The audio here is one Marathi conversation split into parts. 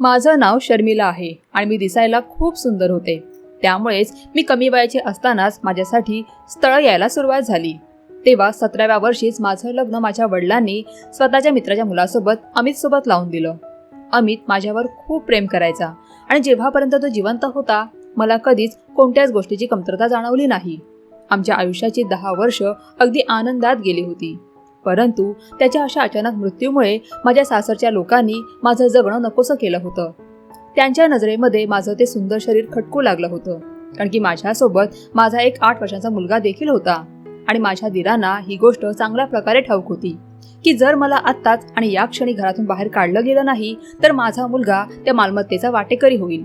माझं नाव शर्मिला आहे आणि मी दिसायला खूप सुंदर होते. त्यामुळेच मी कमी वयाचे असतानाच माझ्यासाठी स्थळं यायला सुरुवात झाली. तेव्हा सतराव्या वर्षीच माझं लग्न माझ्या वडिलांनी स्वतःच्या मित्राच्या मुलासोबत अमितसोबत लावून दिलं. अमित माझ्यावर खूप प्रेम करायचा आणि जेव्हापर्यंत तो जिवंत होता मला कधीच कोणत्याच गोष्टीची कमतरता जाणवली नाही. आमच्या आयुष्याची दहा वर्ष अगदी आनंदात गेली होती. परंतु त्याच्या अशा अचानक मृत्यूमुळे माझ्या सासरच्या लोकांनी माझं जगणं नकोसं केलं होतं. त्यांच्या नजरेमध्ये माझं ते सुंदर शरीर खटकू लागलं होतं कारण की माझ्यासोबत माझा एक आठ वर्षांचा मुलगा देखील होता आणि माझ्या दिरांना ही गोष्ट चांगल्या प्रकारे ठाऊक होती की जर मला आत्ताच आणि या क्षणी घरातून बाहेर काढलं गेलं नाही तर माझा मुलगा त्या मालमत्तेचा वाटेकरी होईल.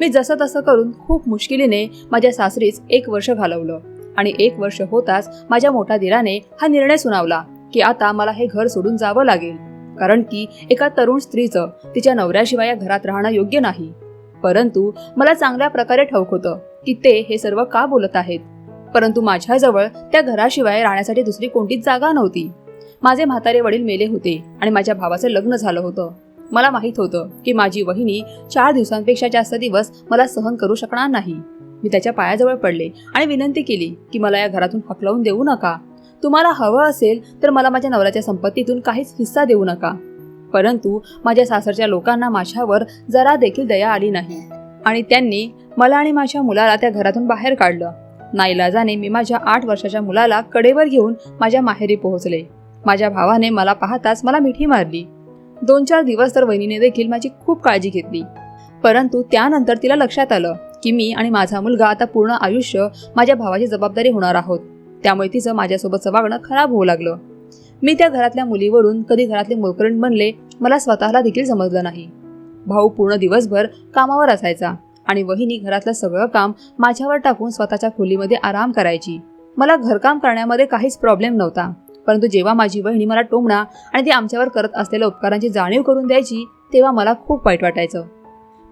मी जसं तसं करून खूप मुश्किलीने माझ्या सासरीच एक वर्ष घालवलं आणि एक वर्ष होताच माझ्या मोठ्या दिराने हा निर्णय सुनावला की आता मला हे घर सोडून जावं लागेल. कारण की एका तरुण स्त्रीचं तिच्या नवऱ्याशिवाय या घरात राहणं योग्य नाही. परंतु मला चांगल्या प्रकारे ठाऊक होतं की ते हे सर्व का बोलत आहेत? परंतु माझ्याजवळ त्या घराशिवाय राहण्यासाठी दुसरी कोणतीच जागा नव्हती. माझे म्हातारे वडील मेले होते आणि माझ्या भावाचं लग्न झालं होतं. मला माहीत होतं की माझी वहिनी चार दिवसांपेक्षा जास्त दिवस मला सहन करू शकणार नाही. मी त्याच्या पायाजवळ पडले आणि विनंती केली की मला या घरातून हकलावून देऊ नका. तुम्हाला हवं असेल तर मला माझ्या नवऱ्याच्या संपत्तीतून काहीच हिस्सा देऊ नका. परंतु माझ्या सासरच्या लोकांना माझ्यावर जरा देखील दया आली नाही. आणि त्यांनी मला आणि माझ्या मुलाला त्या घरातून बाहेर काढलं. नाईलाजाने मी माझ्या आठ वर्षाच्या मुलाला कडेवर घेऊन माझ्या माहेरी पोहोचले. माझ्या भावाने मला पाहताच मला मिठी मारली. दोन चार दिवस तर वहिनीने देखील माझी खूप काळजी घेतली. परंतु त्यानंतर तिला लक्षात आलं की मी आणि माझा मुलगा आता पूर्ण आयुष्य माझ्या भावाची जबाबदारी होणार आहोत. त्यामुळे तिचं माझ्यासोबतचं वागणं खराब होऊ लागलं. मी त्या घरातल्या मुलीवरून कधी घरातले मोलकरण बनले मला स्वतःला देखील समजलं नाही. भाऊ पूर्ण दिवसभर कामावर असायचा आणि वहिनी घरातलं सगळं काम माझ्यावर टाकून स्वतःच्या खोलीमध्ये आराम करायची. मला घरकाम करण्यामध्ये काहीच प्रॉब्लेम नव्हता परंतु जेव्हा माझी वहिनी मला टोमणा आणि ती आमच्यावर करत असलेल्या उपकारांची जाणीव करून द्यायची तेव्हा मला खूप वाईट वाटायचं.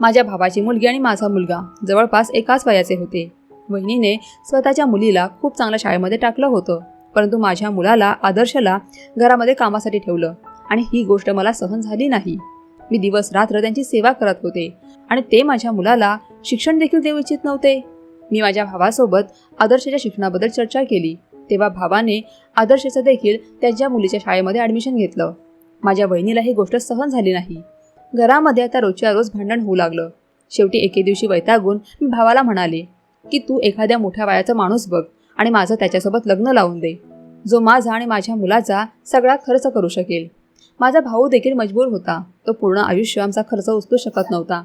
माझ्या भावाची मुलगी आणि माझा मुलगा जवळपास एकाच वयाचे होते. वहिनीने स्वतःच्या मुलीला खूप चांगल्या शाळेमध्ये टाकलं होतं. परंतु माझ्या मुलाला आदर्शला घरामध्ये कामासाठी ठेवलं आणि ही गोष्ट मला सहन झाली नाही. मी दिवस रात्र त्यांची सेवा करत होते आणि ते माझ्या मुलाला शिक्षण देखील देऊ इच्छित नव्हते. मी माझ्या भावासोबत आदर्शच्या शिक्षणाबद्दल चर्चा केली. तेव्हा भावाने आदर्शचं देखील त्यांच्या मुलीच्या शाळेमध्ये ॲडमिशन घेतलं. माझ्या बहिणीला ही गोष्ट सहन झाली नाही. घरामध्ये आता रोजच्या रोज भांडण होऊ लागलं. शेवटी एके दिवशी वैतागून मी भावाला म्हणाले की तू एखाद्या मोठ्या वयाचा माणूस बघ आणि माझं त्याच्यासोबत लग्न लावून दे. जो माझा आणि माझ्या मुलाचा सगळा खर्च करू शकेल. माझा भाऊ देखील मजबूर होता. तो पूर्ण आयुष्य आमचा खर्च उचलू शकत नव्हता.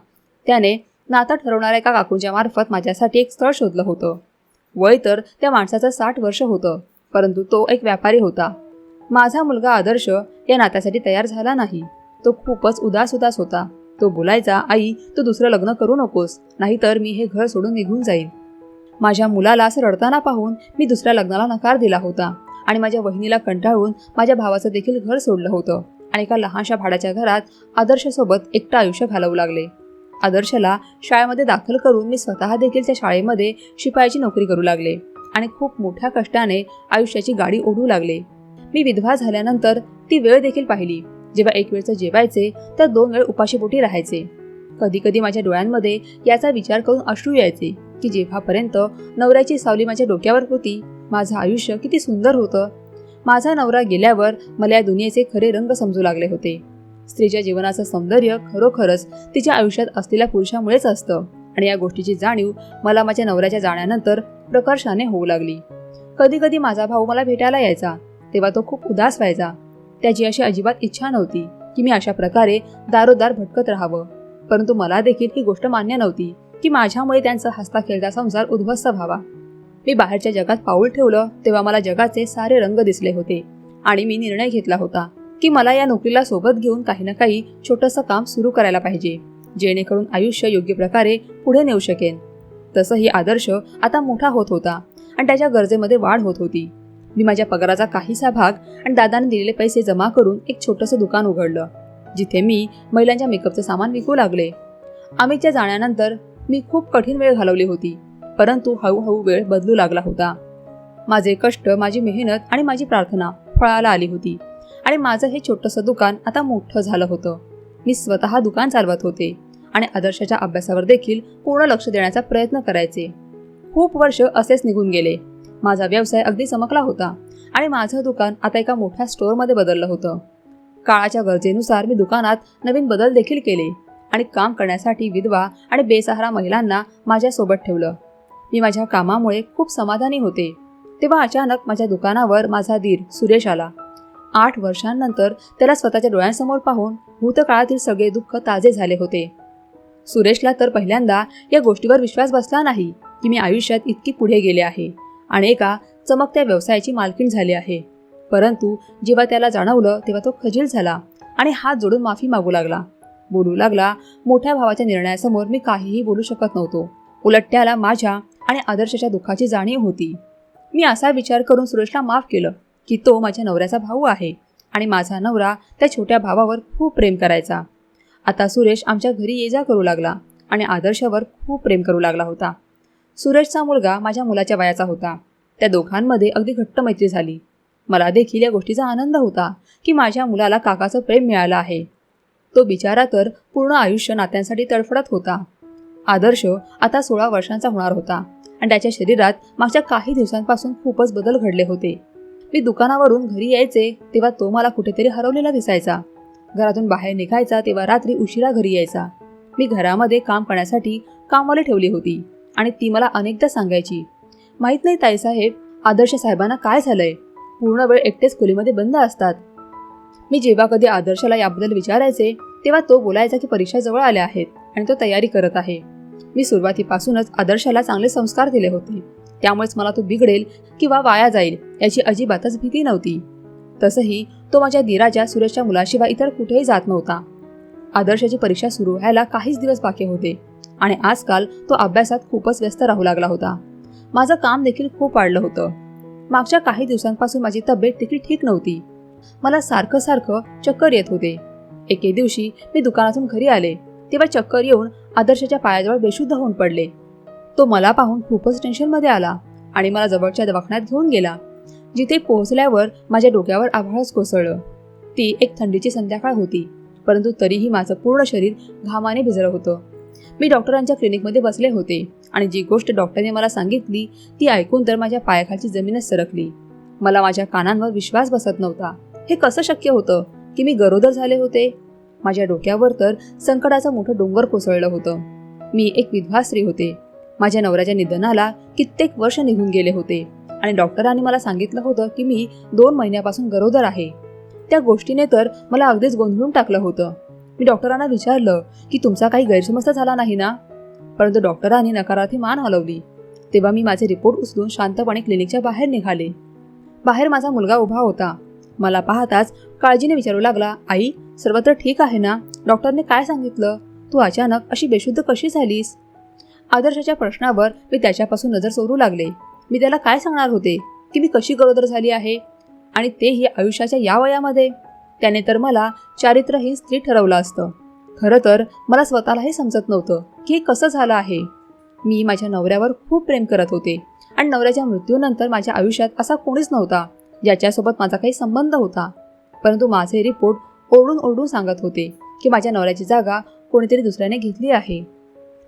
त्याने नातं ठरवणाऱ्या एका काकूंच्या मार्फत माझ्यासाठी एक स्थळ शोधलं होतं. वय तर त्या माणसाचं साठ वर्ष होतं परंतु तो एक व्यापारी होता. माझा मुलगा आदर्श या नात्यासाठी तयार झाला नाही. तो खूपच उदास उदास होता. तो बोलायचा आई तू दुसरं लग्न करू नकोस नाहीतर मी हे घर सोडून निघून जाईल माझ्या मुलाला असं रडताना पाहून मी दुसऱ्या लग्नाला नकार दिला होता. आणि माझ्या वहिनीला कंटाळून माझ्या भावाचं देखील घर सोडलं होतं. आणि एका लहानशा भाड्याच्या घरात आदर्शसोबत एकटं आयुष्य घालवू लागले. आदर्शला शाळेमध्ये दाखल करून मी स्वतः देखील त्या शाळेमध्ये शिपायाची नोकरी करू लागले. आणि खूप मोठ्या कष्टाने आयुष्याची गाडी ओढू लागले. मी विधवा झाल्यानंतर ती वेळ देखील पाहिली. जेव्हा एक वेळचं जेवायचे तर दोन वेळ उपाशीपोटी राहायचे. कधी कधी माझ्या डोळ्यांमध्ये याचा विचार करून अश्रू यायचे. की जेव्हापर्यंत नवऱ्याची सावली माझ्या डोक्यावर होती माझं आयुष्य किती सुंदर होतं. माझा नवरा गेल्यावर मला या दुनियेचे खरे रंग समजू लागले होते. स्त्रीच्या जीवनाचं सौंदर्य खरोखरच तिच्या आयुष्यात असलेल्या पुरुषामुळेच असतं आणि या गोष्टीची जाणीव मला माझ्या नवऱ्याच्या जाण्यानंतर प्रकर्षाने होऊ लागली. कधी कधी माझा भाऊ मला भेटायला यायचा तेव्हा तो खूप उदास व्हायचा. त्याची अशी अजिबात इच्छा नव्हती की मी अशा प्रकारे दारोदार भटकत राहावं. परंतु मला देखील ही गोष्ट मान्य नव्हती. की माझ्यामुळे त्यांचा हसता खेळता संसार उद्ध्वस्त व्हावा. मी बाहेरच्या जगात पाऊल ठेवलं तेव्हा मला जगाचे सारे रंग दिसले होते आणि मी निर्णय घेतला होता की मला या नोकरीला सोबत घेऊन काही ना काही छोटंसं काम सुरू करायला पाहिजे जेणेकरून आयुष्य योग्य प्रकारे पुढे नेऊ शकेन. तसंही आदर्श आता मोठा होत होता आणि त्याच्या गरजेमध्ये वाढ होत होती. मी माझ्या पगाराचा काहीसा भाग आणि दादाने दिलेले पैसे जमा करून एक छोटंसं दुकान उघडलं जिथे मी महिलांच्या मेकअपचं सामान विकू लागले. अमितच्या जाण्यानंतर मी खूप कठीण वेळ घालवली होती परंतु हळूहळू वेळ बदलू लागला होता. माझे कष्ट माझी मेहनत आणि माझी प्रार्थना फळाला आली होती आणि माझं हे छोटंसं दुकान आता मोठं झालं होतं. मी स्वतः दुकान चालवत होते आणि आदर्शाच्या अभ्यासावर देखील पूर्ण लक्ष देण्याचा प्रयत्न करायचे. खूप वर्ष असेच निघून गेले. माझा व्यवसाय अगदी चमकला होता आणि माझं दुकान आता एका मोठ्या स्टोअरमध्ये बदललं होतं. काळाच्या गरजेनुसार मी दुकानात नवीन बदल देखील केले. आणि काम करण्यासाठी विधवा आणि बेसहारा महिलांना माझ्यासोबत ठेवलं. मी माझ्या कामामुळे खूप समाधानी होते. तेव्हा अचानक माझ्या दुकानावर माझा धीर सुरेश आला. आठ वर्षांनंतर त्याला स्वतःच्या डोळ्यांसमोर पाहून भूतकाळातील सगळे दुःख ताजे झाले होते. सुरेशला तर पहिल्यांदा या गोष्टीवर विश्वास बसला नाही की मी आयुष्यात इतकी पुढे गेले आहे. आणि एका चमकत्या व्यवसायाची मालकीण झाली आहे. परंतु जेव्हा त्याला जाणवलं तेव्हा तो खजील झाला आणि हात जोडून माफी मागू लागला. बोलू लागला मोठ्या भावाच्या निर्णयासमोर मी काहीही बोलू शकत नव्हतो. उलट त्याला माझ्या आणि आदर्शाच्या दुःखाची जाणीव होती. मी असा विचार करून सुरेशला माफ केलं की तो माझ्या नवऱ्याचा भाऊ आहे आणि माझा नवरा त्या छोट्या भावावर खूप प्रेम करायचा. आता सुरेश आमच्या घरी ये जा करू लागला आणि आदर्शावर खूप प्रेम करू लागला होता. सुरेशचा मुलगा माझ्या मुलाच्या वयाचा होता. त्या दोघांमध्ये अगदी घट्ट मैत्री झाली. मला देखील या गोष्टीचा आनंद होता की माझ्या मुलाला काकाचं प्रेम मिळालं आहे. तो बिचारा तर पूर्ण आयुष्य नात्यांसाठी तडफडत होता. आदर्श आता सोळा वर्षांचा होणार होता आणि त्याच्या शरीरात मागच्या काही दिवसांपासून खूपच बदल घडले होते. मी दुकानावरून घरी यायचे तेव्हा तो मला कुठेतरी हरवलेला दिसायचा. घरातून बाहेर निघायचा तेव्हा रात्री उशिरा घरी यायचा. मी घरामध्ये काम करण्यासाठी कामवाली ठेवली होती आणि ती मला अनेकदा सांगायची माहीत नाही ताईसाहेब आदर्श साहेबांना काय झालंय? पूर्ण वेळ एकटेच खोलीमध्ये बंद असतात. मी जेव्हा कधी आदर्शाला याबद्दल विचारायचे तेव्हा तो बोलायचा की परीक्षा जवळ आल्या आहेत आणि तो तयारी करत आहे. मी सुरुवातीपासूनच आदर्शाला चांगले संस्कार दिले होते. त्यामुळेच मला तो बिघडेल किंवा वाया जाईल याची अजिबातच भीती नव्हती. तसंही तो माझ्या दिराच्या सुरेशच्या मुलाशिवाय इतर कुठेही जात नव्हता. आदर्शाची परीक्षा सुरू व्हायला काहीच दिवस बाकी होते आणि आजकाल तो अभ्यासात खूपच व्यस्त राहू लागला होता. माझं काम देखील खूप वाढलं होतं. मागच्या काही दिवसांपासून माझी तब्येत देखील ठीक नव्हती. मला सारखं सारखं चक्कर येत होते. एके दिवशी मी दुकानातून घरी आले तेव्हा चक्कर येऊन आदर्शाच्या पायाजवळ बेशुद्ध होऊन पडले. तो मला पाहून खूपच टेन्शनमध्ये आला आणि मला जवळच्या दवाखान्यात घेऊन गेला जिथे पोहोचल्यावर माझ्या डोक्यावर आभाळच कोसळलं. ती एक थंडीची संध्याकाळ होती परंतु तरीही माझं पूर्ण शरीर घामाने भिजलं होतं. मी डॉक्टरांच्या क्लिनिकमध्ये बसले होते आणि जी गोष्ट डॉक्टरने मला सांगितली ती ऐकून तर माझ्या पायाखालची जमीनच सरकली. मला माझ्या कानांवर विश्वास बसत नव्हता. हे कसं शक्य होतं? की मी गरोदर झाले होते? माझ्या डोक्यावर तर संकटाचं मोठं डोंगर कोसळलं होतं. मी एक विधवा स्त्री होते. माझ्या नवऱ्याच्या निधनाला कित्येक वर्ष निघून गेले होते. आणि डॉक्टरांनी मला सांगितलं होतं की मी दोन महिन्यापासून गरोदर आहे. त्या गोष्टीने तर मला अगदीच गोंधळून टाकलं होतं. मी डॉक्टरांना विचारलं की तुमचा काही गैरसमज झाला नाही ना? परंतु डॉक्टरांनी नकारार्थी मान हलवली. तेव्हा मी माझे रिपोर्ट उचलून शांतपणे क्लिनिकच्या बाहेर निघाले. बाहेर माझा मुलगा उभा होता. मला पाहताच काळजीने विचारू लागला आई सर्वत्र ठीक आहे ना? डॉक्टरने काय सांगितलं? तू अचानक अशी बेशुद्ध कशी झालीस? आदर्शाच्या प्रश्नावर मी त्याच्यापासून नजर सोडू लागले. मी त्याला काय सांगणार होते? की मी कशी गरोदर झाली आहे? आणि तेही आयुष्याच्या या वयामध्ये? त्याने तर मला चारित्रहीन स्त्री ठरवलं असतं. खरं तर मला स्वतःलाही समजत नव्हतं की हे कसं झालं आहे. मी माझ्या नवऱ्यावर खूप प्रेम करत होते आणि नवऱ्याच्या मृत्यूनंतर माझ्या आयुष्यात असा कोणीच नव्हता. ज्याच्यासोबत माझा काही संबंध होता. परंतु माझे रिपोर्ट ओरडून ओरडून सांगत होते की माझ्या नवऱ्याची जागा कोणीतरी दुसऱ्याने घेतली आहे.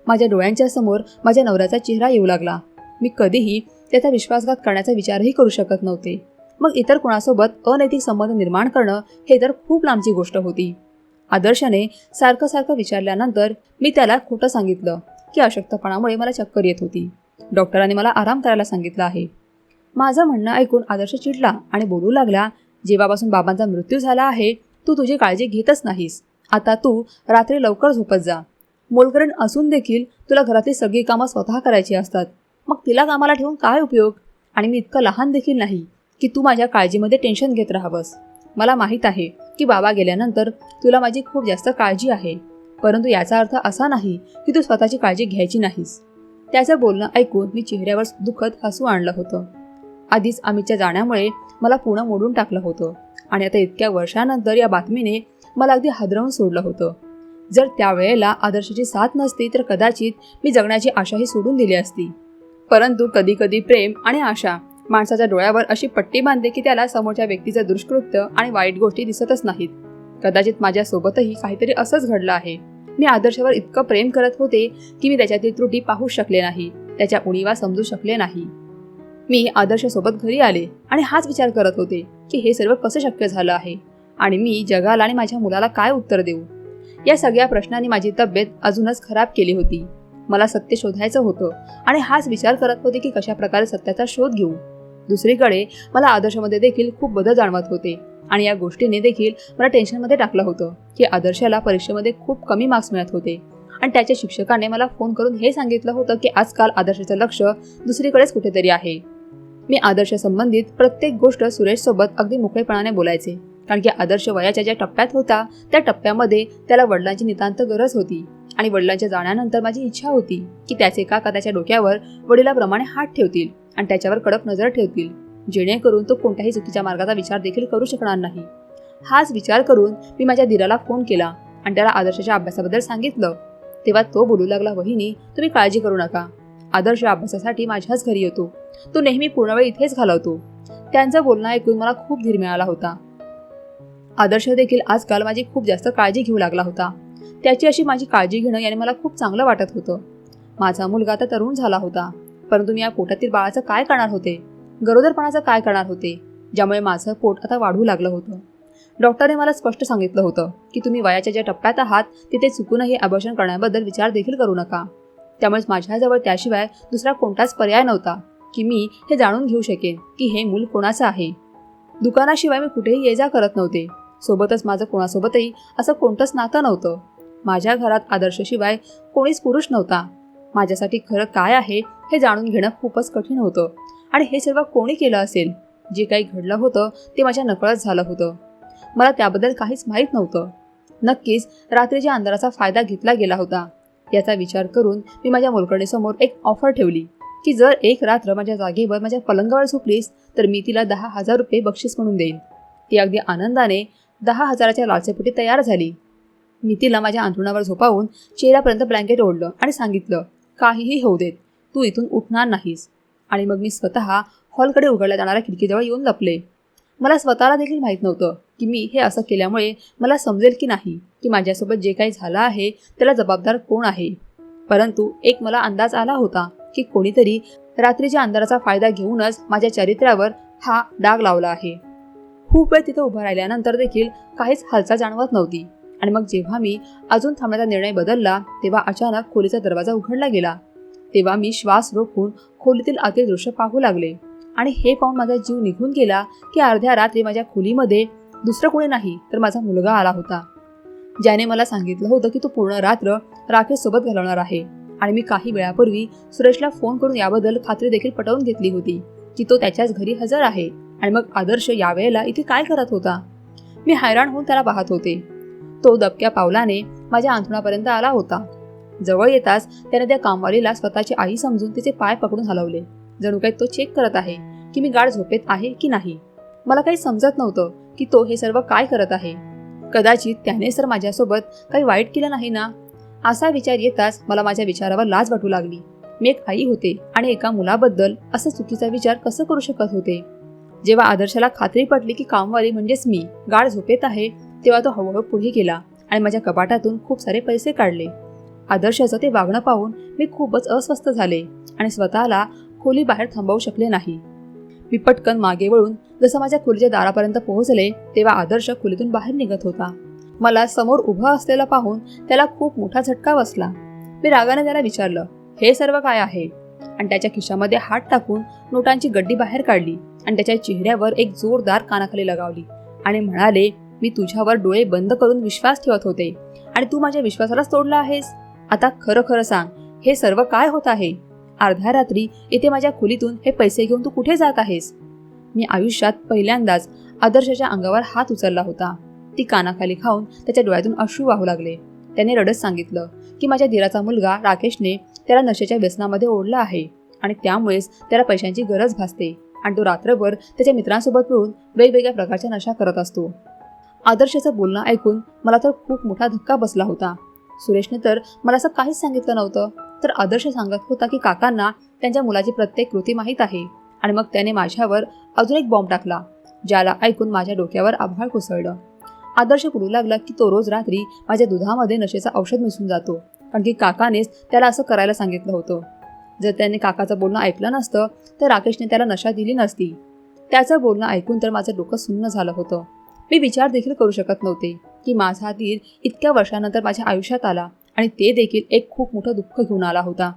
माझ्या डोळ्यांच्या समोर माझ्या नवऱ्याचा चेहरा येऊ लागला. मी कधीही त्याचा विश्वासघात करण्याचा विचारही करू शकत नव्हते. मग इतर कोणासोबत अनैतिक संबंध निर्माण करणं हे तर खूप लांबची गोष्ट होती. आदर्शाने सारखं सारखं विचारल्यानंतर मी त्याला खोटं सांगितलं की अशक्तपणामुळे मला चक्कर येत होती. डॉक्टरांनी मला आराम करायला सांगितलं आहे. माझं म्हणणं ऐकून आदर्श चिडला आणि बोलू लागला जेव्हापासून बाबांचा मृत्यू झाला आहे तू तुझी काळजी घेतच नाहीस. आता तू रात्री लवकर झोपत जा. मोलकरण असून देखील तुला घरातली सगळी कामं स्वतः करायची असतात. मग तिला कामाला ठेवून काय उपयोग? आणि मी इतकं लहान देखील नाही की तू माझ्या काळजीमध्ये टेन्शन घेत राहावंस. मला माहीत आहे की बाबा गेल्यानंतर तुला माझी खूप जास्त काळजी आहे. परंतु याचा अर्थ असा नाही की तू स्वतःची काळजी घ्यायची नाहीस. त्याचं बोलणं ऐकून मी चेहऱ्यावर दुःखद हसू आणलं होतं. आधीच अमितच्या जाण्यामुळे मला पुणं मोडून टाकलं होतं. आणि आता इतक्या वर्षानंतर या बातमीने मला अगदी हादरवून सोडलं होतं. जर त्यावेळेला आदर्शाची साथ नसती तर कदाचित मी जगण्याची आशाही सोडून दिली असती. परंतु कधी कधी प्रेम आणि आशा माणसाच्या डोळ्यावर अशी पट्टी बांधते की त्याला समोरच्या व्यक्तीचं दुष्कृत्य आणि वाईट गोष्टी दिसतच नाहीत. कदाचित माझ्यासोबतही काहीतरी असंच घडलं आहे. मी आदर्शावर इतकं प्रेम करत होते की मी त्याच्यातील त्रुटी पाहू शकले नाही त्याच्या उणीवा समजू शकले नाही. मी आदर्शसोबत घरी आले आणि हाच विचार करत होते की हे सर्व कसं शक्य झालं आहे आणि मी जगाला आणि माझ्या मुलाला काय उत्तर देऊ? या सगळ्या प्रश्नांनी माझी तब्येत अजूनच खराब केली होती. मला सत्य शोधायचं होतं आणि हाच विचार करत होते की कशा प्रकारे सत्याचा शोध घेऊ. दुसरीकडे मला आदर्शमध्ये देखील खूप बदल जाणवत होते आणि या गोष्टीने देखील मला टेन्शनमध्ये टाकलं होतं की आदर्शाला परीक्षेमध्ये खूप कमी मार्क्स मिळत होते. आणि त्याच्या शिक्षकाने मला फोन करून हे सांगितलं होतं की आजकाल आदर्शाचं लक्ष दुसरीकडेच कुठेतरी आहे. मी आदर्श संबंधित प्रत्येक गोष्ट सुरेशसोबत अगदी मोकळेपणाने बोलायचे. कारण की आदर्श वयाच्या ज्या टप्प्यात होता त्या टप्प्यामध्ये त्याला वडिलांची नितांत गरज होती. आणि वडिलांच्या जाण्यानंतर माझी इच्छा होती की त्याचे काका त्याच्या डोक्यावर वडिलाप्रमाणे हात ठेवतील आणि त्याच्यावर कडक नजर ठेवतील. जेणेकरून तो कोणत्याही चुकीच्या मार्गाचा विचार देखील करू शकणार नाही. हाच विचार करून मी माझ्या दिराला फोन केला आणि त्याला आदर्शाच्या अभ्यासाबद्दल सांगितलं. तेव्हा तो बोलू लागला वहिनी तुम्ही काळजी करू नका. आदर्श अभ्यासासाठी माझ्याच घरी येतो. तो नेहमी पूर्ण वेळ इथेच घालवतो. त्यांचं बोलणं ऐकून मला खूप धीर मिळाला होता. आदर्श देखील आजकाल माझी खूप जास्त काळजी घेऊ लागला होता. त्याची अशी माझी काळजी घेणं याने मला खूप चांगलं वाटत होतं. माझा मुलगा आता तरुण झाला होता. परंतु मी या पोटातील बाळाचं काय करणार होते? गरोदरपणाचं काय करणार होते? ज्यामुळे माझं पोट आता वाढू लागलं होतं. डॉक्टरने मला स्पष्ट सांगितलं होतं की तुम्ही वयाच्या ज्या टप्प्यात आहात तिथे चुकूनही अबॉर्शन करण्याबद्दल विचार देखील करू नका. त्यामुळेच माझ्याजवळ त्याशिवाय दुसरा कोणताच पर्याय नव्हता की मी हे जाणून घेऊ शकेन की हे मूल कोणाचं आहे. दुकानाशिवाय मी कुठेही ये जा करत नव्हते. सोबतच माझं कोणासोबतही असं कोणतंच नातं नव्हतं. माझ्या घरात आदर्शशिवाय कोणीच पुरुष नव्हता. माझ्यासाठी खरं काय आहे हे जाणून घेणं खूपच कठीण होतं. आणि हे सर्व कोणी केलं असेल? जे काही घडलं होतं ते माझ्या नकळत झालं होतं. मला त्याबद्दल काहीच माहीत नव्हतं. नक्कीच रात्रीच्या अंधाराचा फायदा घेतला गेला होता. याचा विचार करून मी माझ्या मोलकरणीसमोर एक ऑफर ठेवली की जर एक रात्र माझ्या जागेवर माझ्या पलंगावर झोपलीस तर मी तिला दहा हजार रुपये बक्षीस म्हणून देईन. ती अगदी आनंदाने दहा हजाराच्या लालसेपुटी तयार झाली. मी तिला माझ्या अंथरुणावर झोपावून चेहऱ्यापर्यंत ब्लँकेट ओढलं आणि सांगितलं काहीही होऊ देत तू इथून उठणार नाहीस. आणि मग मी स्वतः हॉलकडे उघडल्या जाणाऱ्या खिडकीजवळ येऊन लपले. मला स्वतःला देखील माहीत नव्हतं की मी हे असं केल्यामुळे मला समजेल की नाही की माझ्यासोबत जे काही झालं आहे त्याला जबाबदार कोण आहे? परंतु एक मला अंदाज आला होता की कोणीतरी रात्रीच्या अंधाराचा फायदा घेऊनच माझ्या चरित्रावर हा डाग लावला आहे. खूप वेळ तिथं उभं राहिल्यानंतर देखील काहीच हालचाल जाणवत नव्हती. आणि मग जेव्हा मी अजून थांबण्याचा निर्णय बदलला तेव्हा अचानक खोलीचा दरवाजा उघडला गेला. तेव्हा मी श्वास रोखून खोलीतील आतील दृश्य पाहू लागले. आणि हे पाहून माझा जीव निघून गेला की अर्ध्या रात्री माझ्या खोलीमध्ये दुसरं कोणी नाही तर माझा मुलगा आला होता. ज्याने मला सांगितलं होतं की तो पूर्ण रात्र राकेशसोबत घालवणार आहे. आणि मी काही वेळापूर्वी सुरेशला फोन करून याबद्दल खात्री देखील पटवून घेतली होती की तो त्याच्याच घरी हजर आहे. आणि मग आदर्श यावेळेला इथे काय करत होता? मी हैराण होऊन त्याला पाहत होते. तो दबक्या पावलाने माझ्या अंथरुणापर्यंत आला होता. जवळ येताच त्याने त्या कामवालीला स्वतःची आई समजून तिचे पाय पकडून हलवले. जणू काही तो चेक करत आहे की मी गाढ झोपेत आहे की नाही? मला काही समजत नव्हतं. की तो हे सर्व काय करत आहे? कदाचित त्याने सर माझ्यासोबत काही वाईट केलं नाही ना? असा विचार येताच मला माझ्या विचारावर लाज वाटू लागली. मी एक आई होते आणि एका मुलाबद्दल असा चुकीचा विचार कसं करू शकत होते? जेव्हा आदर्शाला खात्री पडली की कामवाली म्हणजेच मी गाढ झोपेत आहे तेव्हा तो हळूहळू पुढे गेला आणि माझ्या कपाटातून खूप सारे पैसे काढले. आदर्शाचं ते वागणं पाहून मी खूपच अस्वस्थ झाले आणि स्वतःला खोली बाहेर थांबवू शकले नाही. मी पटकन मागे वळून जसं माझ्या खुलीच्या दारापर्यंत पोहोचले तेव्हा आदर्श खुलीतून बाहेर निघत होता. मला समोर उभा असलेला पाहून त्याला खूप मोठा झटका बसला. मी रागाने त्याला विचारलं हे सर्व काय आहे? आणि त्याच्या खिशामध्ये हात टाकून नोटांची गड्डी बाहेर काढली आणि त्याच्या चेहऱ्यावर एक जोरदार कानाखाली लगावली आणि म्हणाले मी तुझ्यावर डोळे बंद करून विश्वास ठेवत होते आणि तू माझ्या विश्वासालाच तोडला आहेस. आता खरं खरं सांग हे सर्व काय होत आहे? अर्ध्या रात्री इथे माझ्या खोलीतून हे पैसे घेऊन तू कुठे जात आहेस? मी आयुष्यात पहिल्यांदाच आदर्शाच्या अंगावर हात उचलला होता. ती कानाखाली खाऊन त्याच्या डोळ्यातून अश्रू वाहू लागले. त्याने रडत सांगितलं की माझ्या दिराचा मुलगा राकेशने त्याला नशेच्या व्यसनामध्ये ओढला आहे आणि त्यामुळेच त्याला पैशांची गरज भासते आणि तो रात्रभर त्याच्या मित्रांसोबत मिळून वेगवेगळ्या प्रकारच्या नशा करत असतो. आदर्शाचं बोलणं ऐकून मला तर खूप मोठा धक्का बसला होता. सुरेशने तर मला असं काहीच सांगितलं नव्हतं. तर आदर्श सांगत होता की काकांना त्यांच्या मुलाची प्रत्येक कृती माहीत आहे. आणि मग त्याने माझ्यावर अजून एक बॉम्ब टाकला ज्याला ऐकून माझ्या डोक्यावर आभाळ कोसळलं. आदर्श बोलू लागला की तो रोज रात्री माझ्या दुधामध्ये नशेचं औषध मिसळून जातो कारण की काकानेच त्याला असं करायला सांगितलं होतं. जर त्याने काकाचं बोलणं ऐकलं नसतं तर राकेशने त्याला नशा दिली नसती. त्याचं बोलणं ऐकून तर माझं डोकं सुन्न झालं होतं. मी विचार देखील करू शकत नव्हते की माझा तीर इतक्या वर्षानंतर माझ्या आयुष्यात आला आणि ते देखील एक खूप मोठं दुःख घेऊन आला होता.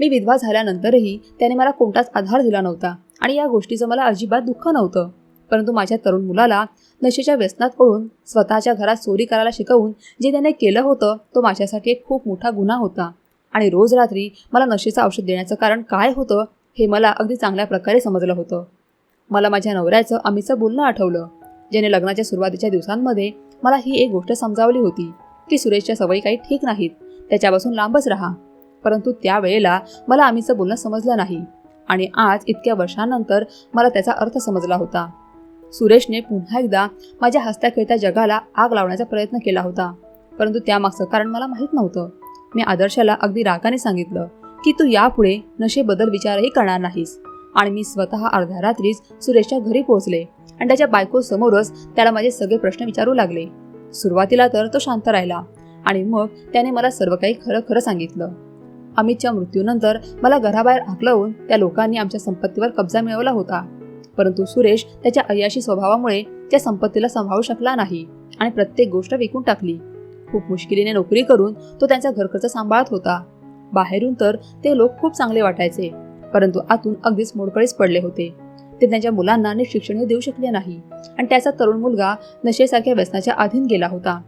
मी विधवा झाल्यानंतरही त्याने मला कोणताच आधार दिला नव्हता आणि या गोष्टीचं मला अजिबात दुःख नव्हतं. परंतु माझ्या तरुण मुलाला नशेच्या व्यसनात पडून स्वतःच्या घरात चोरी करायला शिकवून जे त्याने केलं होतं तो माझ्यासाठी एक खूप मोठा गुन्हा होता. आणि रोज रात्री मला नशेचं औषध देण्याचं कारण काय होतं हे मला अगदी चांगल्या प्रकारे समजलं होतं. मला माझ्या नवऱ्याचं आम्हीचं बोलणं आठवलं ज्याने लग्नाच्या सुरुवातीच्या दिवसांमध्ये मला ही एक गोष्ट समजावली होती. की सुरेशच्या सवयी काही ठीक नाहीत त्याच्यापासून लांबच राहा. परंतु त्यावेळेला मला आम्हीचं बोलणं समजलं नाही. आणि आज इतक्या वर्षांनंतर मला त्याचा अर्थ समजला होता. सुरेशने पुन्हा एकदा माझ्या हसत्या खेळत्या जगाला आग लावण्याचा प्रयत्न केला होता. परंतु त्यामागचं कारण मला माहीत नव्हतं. मी आदर्शाला अगदी रागाने सांगितलं की तू यापुढे नशेबद्दल विचारही करणार नाहीस. आणि मी स्वतः अर्ध्या रात्रीच सुरेशच्या घरी पोहोचले आणि त्याच्या बायकोसमोरच त्याला माझे सगळे प्रश्न विचारू लागले. सुरुवातीला तर तो शांत राहिला आणि मग त्याने मला सर्व काही खरं खरं सांगितलं. अमितच्या मृत्यूनंतर मला घराबाहेर हाकलवून त्या लोकांनी आमच्या संपत्तीवर कब्जा मिळवला होता. परंतु सुरेश त्याच्या अय्याशी स्वभावामुळे त्या संपत्तीला सांभाळू शकला नाही आणि प्रत्येक गोष्ट विकून टाकली. खूप मुश्किलीने नोकरी करून तो त्यांचा घरखर्च सांभाळत होता. बाहेरून तर ते लोक खूप चांगले वाटायचे परंतु आतून अगदीच मोडकळीस पडले होते. ते त्यांच्या मुलांना नीट शिक्षणही देऊ शकले नाही आणि त्याचा तरुण मुलगा नशेसारख्या व्यसनाच्या अधीन गेला होता.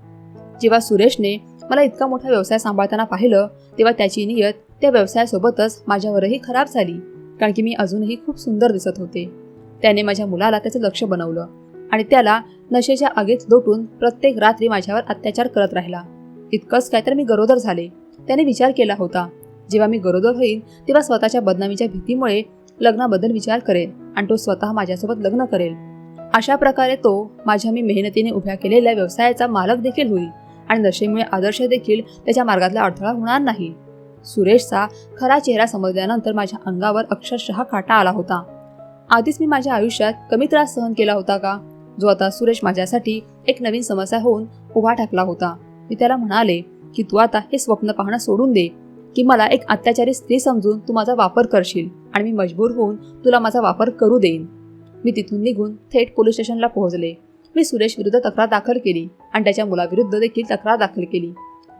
जेव्हा सुरेशने मला इतका मोठा व्यवसाय सांभाळताना पाहिलं तेव्हा त्याची नियत त्या व्यवसायासोबतच माझ्यावरही खराब झाली कारण की मी अजूनही खूप सुंदर दिसत होते. त्याने माझ्या मुलाला त्याचं लक्ष बनवलं आणि त्याला नशेच्या आगीत लोटून प्रत्येक रात्री माझ्यावर अत्याचार करत राहिला. इतकंच काय तर मी गरोदर झाले. त्याने विचार केला होता. जेव्हा मी गरोदर होईल तेव्हा स्वतःच्या बदनामीच्या भीतीमुळे लग्नाबद्दल विचार करेल आणि तो स्वतः माझ्यासोबत लग्न करेल. अशा प्रकारे तो माझ्या मी मेहनतीने उभ्या केलेल्या व्यवसायाचा मालक देखील होईल. आणि नशेमुळे आदर्श देखील त्याच्या मार्गातला अडथळा होणार नाही. सुरेशचा खरा चेहरा समजल्यानंतर माझ्या अंगावर अक्षरशः काटा आला होता. आधीच मी माझ्या आयुष्यात कमी त्रास सहन केला होता का? जो आता सुरेश माझ्यासाठी एक नवीन समस्या होऊन उभा टाकला होता. मी त्याला म्हणाले की तू आता हे स्वप्न पाहणं सोडून दे की मला एक अत्याचारी स्त्री समजून तू माझा वापर करशील आणि मी मजबूर होऊन तुला माझा वापर करू देईन. मी तिथून निघून थेट पोलीस स्टेशनला पोहोचले. मी सुरेश विरुद्ध तक्रार दाखल केली आणि त्याच्या मुलाविरुद्ध देखील तक्रार दाखल केली.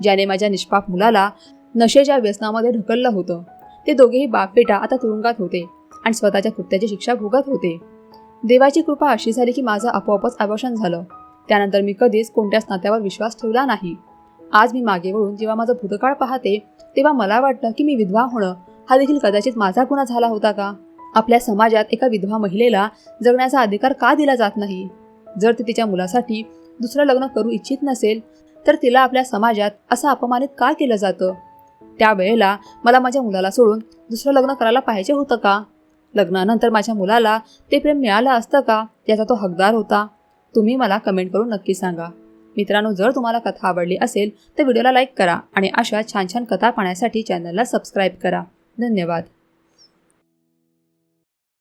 ज्याने माझ्या निष्पाप मुलाला नशेच्या व्यसनामध्ये ढकललं होतं. ते दोघेही बापबेटा आता तुरुंगात होते आणि स्वतःच्या कृत्याची शिक्षा भोगत होते. देवाची कृपा अशी झाली की माझं आपोआपच आवाशन झालं. त्यानंतर मी कधीच कोणत्याच नात्यावर विश्वास ठेवला नाही. आज मी मागे वळून जेव्हा माझं भूतकाळ पाहते तेव्हा मला वाटतं की मी विधवा होणं हा देखील कदाचित माझा गुन्हा झाला होता का? आपल्या समाजात एका विधवा महिलेला जगण्याचा अधिकार का दिला जात नाही? जर ती तिच्या मुलासाठी दुसरं लग्न करू इच्छित नसेल तर तिला आपल्या समाजात असं अपमानित का केलं जातं? त्यावेळेला मला माझ्या मुलाला सोडून दुसरं लग्न करायला पाहिजे होतं का? लग्नानंतर माझ्या मुलाला ते प्रेम मिळालं असतं का? याचा तो हकदार होता. तुम्ही मला कमेंट करून नक्की सांगा. मित्रांनो जर तुम्हाला कथा आवडली असेल तर व्हिडिओला लाईक करा आणि अशा छान छान कथा पाहण्यासाठी चॅनलला सबस्क्राईब करा. धन्यवाद.